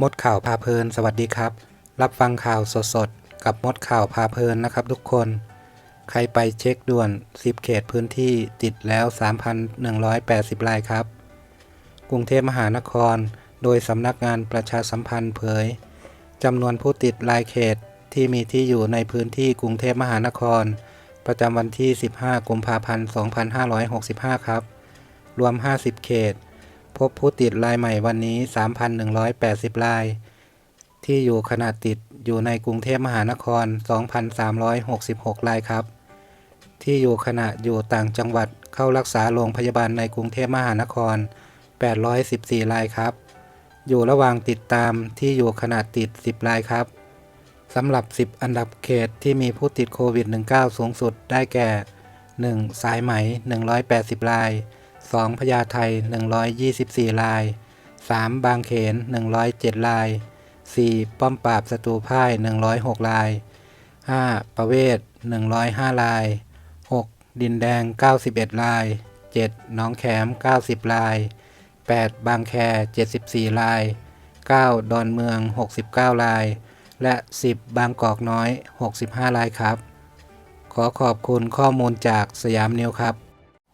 มดข่าวพาเพลิน สวัสดีครับ รับฟังข่าวสดๆ กับมดข่าวพาเพลินนะครับทุกคน ใครไปเช็คด่วน 10 เขตพื้นที่ติดแล้ว 3,180 รายครับ กรุงเทพมหานคร โดยสำนักงานประชาสัมพันธ์เผยจำนวนผู้ติดรายเขตที่มีที่อยู่ในพื้นที่กรุงเทพมหานคร ประจำวันที่ 15 กุมภาพันธ์ 2565 ครับ รวม 50 เขต พบผู้ติดรายใหม่วันนี้ 3,180 ราย ที่อยู่ขณะติดอยู่ในกรุงเทพมหานคร 2,366 รายครับ ที่อยู่ขณะอยู่ต่างจังหวัดเข้ารักษาโรงพยาบาลในกรุงเทพมหานคร 814 รายครับ อยู่ระหว่างติดตามที่อยู่ขณะติด 10 รายครับสำหรับ 10 อันดับเขตที่มีผู้ติดโควิด -19 สูงสุดได้แก่ 1. สายไหม 180 ราย 2. พญาไท124ราย 3. บางเขน 107ราย 4. ป้อมปราบศัตรูพ่าย 106ราย 5. ประเวศ 105ราย 6. ดินแดง 91ราย 7. หนองแขม 90ราย 8. บางแค 74ราย 9. ดอนเมือง 69ราย และ 10 บางกอกน้อย 65รายครับ ขอขอบคุณข้อมูลจากสยามนิวครับ